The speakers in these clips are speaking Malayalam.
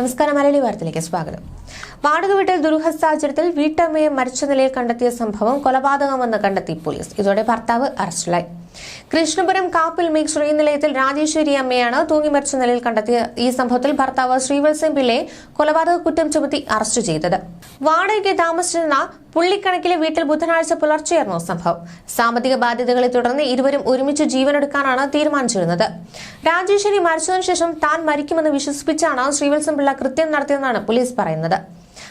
നമസ്കാരം മലയാളി വാർത്തയിലേക്ക് സ്വാഗതം. വാടക വീട്ടിൽ ദുരൂഹ സാഹചര്യത്തിൽ വീട്ടമ്മയെ മരിച്ച നിലയിൽ കണ്ടെത്തിയ സംഭവം കൊലപാതകമെന്ന് കണ്ടെത്തി പോലീസ്. ഇതോടെ ഭർത്താവ് അറസ്റ്റിലായി. കൃഷ്ണപുരം കാപ്പിൽ മേഘ് നിലയത്തിൽ രാജേശ്വരി അമ്മയാണ് തൂങ്ങി മരിച്ച നിലയിൽ കണ്ടെത്തിയത് ഈ സംഭവത്തിൽ ഭർത്താവ് ശ്രീവത്സൻ പിള്ളയെ കൊലപാതക കുറ്റം ചുമത്തി അറസ്റ്റ് ചെയ്തത്. വാടകയ്ക്ക് താമസിച്ചിരുന്ന പുള്ളിക്കണക്കിലെ വീട്ടിൽ ബുധനാഴ്ച പുലർച്ചെയായിരുന്നു സംഭവം. സാമ്പത്തിക ബാധ്യതകളെ തുടർന്ന് ഇരുവരും ഒരുമിച്ച് ജീവനെടുക്കാനാണ് തീരുമാനിച്ചിരുന്നത്. രാജേശ്വരി മരിച്ചതിനു ശേഷം താൻ മരിക്കുമെന്ന് വിശ്വസിപ്പിച്ചാണ് ശ്രീവത്സൻ പിള്ള കൃത്യം നടത്തിയതെന്നാണ് പോലീസ് പറയുന്നത്.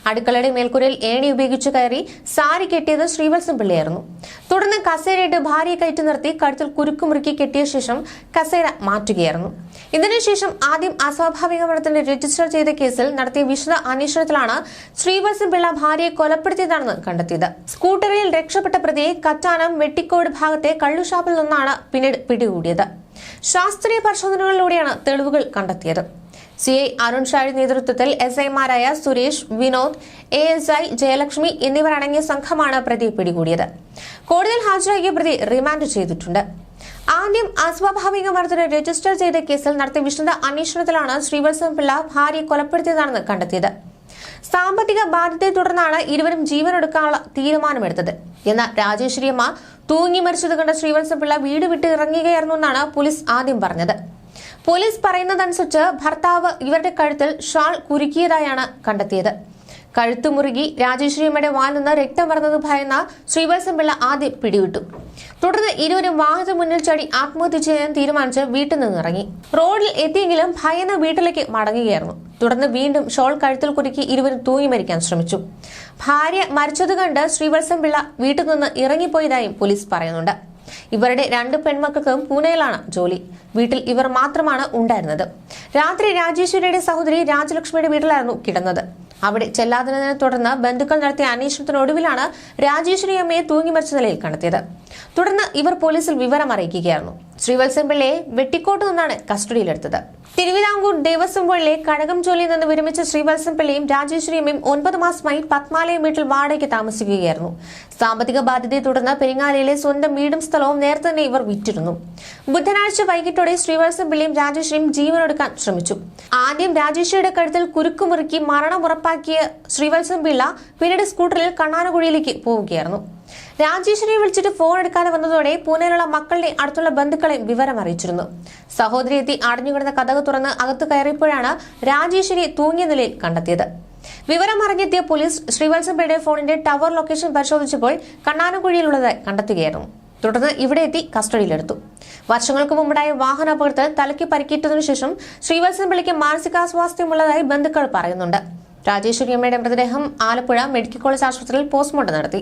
അടുക്കളയുടെ മേൽക്കൂരയിൽ ഏണി ഉപയോഗിച്ച് കയറി സാരി കെട്ടിയത് ശ്രീവത്സൻ പിള്ളയായിരുന്നു. തുടർന്ന് കസേരയിട്ട് ഭാര്യയെ കയറ്റി നിർത്തി കഴുത്തിൽ കുരുക്കുമുറുക്കി കെട്ടിയ ശേഷം കസേര മാറ്റുകയായിരുന്നു. ഇതിനുശേഷം ആദ്യം അസ്വാഭാവിക മരണത്തിന് രജിസ്റ്റർ ചെയ്ത കേസിൽ നടത്തിയ വിശദ അന്വേഷണത്തിലാണ് ശ്രീവത്സൻ പിള്ള ഭാര്യയെ കൊലപ്പെടുത്തിയതാണെന്ന് കണ്ടെത്തിയത്. സ്കൂട്ടറിൽ രക്ഷപ്പെട്ട പ്രതിയെ കറ്റാനം വെട്ടിക്കോട് ഭാഗത്തെ കള്ളുഷാപ്പിൽ നിന്നാണ് പിന്നീട് പിടികൂടിയത്. ശാസ്ത്രീയ പരിശോധനകളിലൂടെയാണ് തെളിവുകൾ കണ്ടെത്തിയത്. സി ഐ അരുൺ ഷാഴി നേതൃത്വത്തിൽ എസ് ഐമാരായ Suresh Vinod A S I Jayalakshmi എന്നിവരടങ്ങിയ സംഘമാണ് പ്രതിയെ പിടികൂടിയത്. കോടതിയിൽ ഹാജരാക്കിയ പ്രതി റിമാൻഡ് ചെയ്തിട്ടുണ്ട്. ആദ്യം അസ്വാഭാവിക മരണത്തിന് രജിസ്റ്റർ ചെയ്ത കേസിൽ നടത്തിയ വിശദ അന്വേഷണത്തിലാണ് ശ്രീവത്സവം പിള്ള ഭാര്യയെ കൊലപ്പെടുത്തിയതാണെന്ന് കണ്ടെത്തിയത്. സാമ്പത്തിക ബാധ്യതയെ തുടർന്നാണ് ഇരുവരും ജീവനെടുക്കാനുള്ള തീരുമാനമെടുത്തത്. എന്നാൽ രാജേശ്വരിയമ്മ തൂങ്ങി മരിച്ചത് കണ്ട ശ്രീവത്സവ പിള്ള വീട് വിട്ട് ഇറങ്ങുകയായിരുന്നു എന്നാണ് പോലീസ് ആദ്യം പറഞ്ഞത്. പോലീസ് പറയുന്നതനുസരിച്ച് ഭർത്താവ് ഇവരുടെ കഴുത്തിൽ ഷാൾ കുരുക്കിയതായാണ് കണ്ടെത്തിയത്. കഴുത്തു മുറുകി രാജേശ്വരിയമ്മയുടെ വാൽ നിന്ന് രക്തം വരുന്നത് ഭയന്ന ശ്രീവത്സം പിള്ള ആദ്യം പിടിവിട്ടു. തുടർന്ന് ഇരുവരും വാഹനത്തിന് മുന്നിൽ ചാടി ആത്മഹത്യ ചെയ്യാൻ തീരുമാനിച്ച് വീട്ടിൽ നിന്ന് ഇറങ്ങി. റോഡിൽ എത്തിയെങ്കിലും ഭയന്ന് വീട്ടിലേക്ക് മടങ്ങുകയായിരുന്നു. തുടർന്ന് വീണ്ടും ഷോൾ കഴുത്തിൽ കുരുക്കി ഇരുവരും തൂങ്ങി മരിക്കാൻ ശ്രമിച്ചു. ഭാര്യ മരിച്ചത് കണ്ട് ശ്രീവത്സം പിള്ള വീട്ടിൽ നിന്ന് ഇറങ്ങിപ്പോയതായും പോലീസ് പറയുന്നുണ്ട്. ഇവരുടെ രണ്ട് പെൺമക്കൾക്കും പൂനെയിലാണ് ജോലി. വീട്ടിൽ ഇവർ മാത്രമാണ് ഉണ്ടായിരുന്നത്. രാത്രി രാജേശ്വരിയുടെ സഹോദരി രാജലക്ഷ്മിയുടെ വീട്ടിലായിരുന്നു കിടന്നത്. അവിടെ ചെല്ലാതിനെ തുടർന്ന് ബന്ധുക്കൾ നടത്തിയ അന്വേഷണത്തിനൊടുവിലാണ് രാജേശ്വരി അമ്മയെ തൂങ്ങി മരിച്ച നിലയിൽ കണ്ടെത്തിയത്. തുടർന്ന് ഇവർ പോലീസിൽ വിവരം അറിയിക്കുകയായിരുന്നു. ശ്രീവത്സംപിള്ളയെ വെട്ടിക്കോട്ട് നിന്നാണ് കസ്റ്റഡിയിലെടുത്തത്. തിരുവിതാംകൂർ ദേവസ്വം ബോർഡിലെ കഴകം ജോലിയിൽ നിന്ന് വിരമിച്ച ശ്രീവത്സംപിള്ളയും രാജേശ്വരിയമ്മയും ഒൻപത് മാസമായി പത്മാലയം വീട്ടിൽ വാടകയ്ക്ക് താമസിക്കുകയായിരുന്നു. സാമ്പത്തിക ബാധ്യതയെ തുടർന്ന് പെരിങ്ങാലയിലെ സ്വന്തം വീടും സ്ഥലവും നേരത്തെ തന്നെ ഇവർ വിറ്റിരുന്നു. ബുധനാഴ്ച വൈകിട്ടോടെ ശ്രീവത്സംപിള്ളയും രാജേശ്വരിയും ജീവനൊടുക്കാൻ ശ്രമിച്ചു. ആദ്യം രാജേശ്വരിയുടെ കഴുത്തിൽ കുരുക്കുമുറുക്കി മരണം ഉറപ്പാക്കിയ ശ്രീവത്സംപിള്ള പിന്നീട് സ്കൂട്ടറിൽ കണ്ണാനകുഴിയിലേക്ക് പോവുകയായിരുന്നു. രാജേശ്വരിയെ വിളിച്ചിട്ട് ഫോൺ എടുക്കാതെ വന്നതോടെ പൂനെയിലുള്ള മക്കളുടെ അടുത്തുള്ള ബന്ധുക്കളെ വിവരം അറിയിച്ചിരുന്നു. സഹോദരി എത്തി അടഞ്ഞുകിടന്ന കഥക് തുറന്ന് അകത്ത് കയറിയപ്പോഴാണ് രാജേഷിനെ തൂങ്ങിയ നിലയിൽ കണ്ടെത്തിയത്. വിവരം അറിഞ്ഞെത്തിയ പോലീസ് ശ്രീവത്സംപേയുടെ ഫോണിന്റെ ടവർ ലൊക്കേഷൻ പരിശോധിച്ചപ്പോൾ കണ്ണാനക്കുഴിയിലുള്ളതായി കണ്ടെത്തുകയായിരുന്നു. തുടർന്ന് ഇവിടെ എത്തി കസ്റ്റഡിയിലെടുത്തു. വർഷങ്ങൾക്ക് മുമ്പുണ്ടായ വാഹന അപകടത്തിൽ തലയ്ക്ക് പരിക്കേറ്റതിനു ശേഷം ശ്രീവത്സൻ പിള്ളിക്ക് മാനസികാസ്വാസ്ഥ്യമുള്ളതായി ബന്ധുക്കൾ പറയുന്നുണ്ട്. രാജേശ്വരി അമ്മയുടെ മൃതദേഹം ആലപ്പുഴ മെഡിക്കൽ കോളേജ് ആശുപത്രിയിൽ പോസ്റ്റ്മോർട്ടം നടത്തി.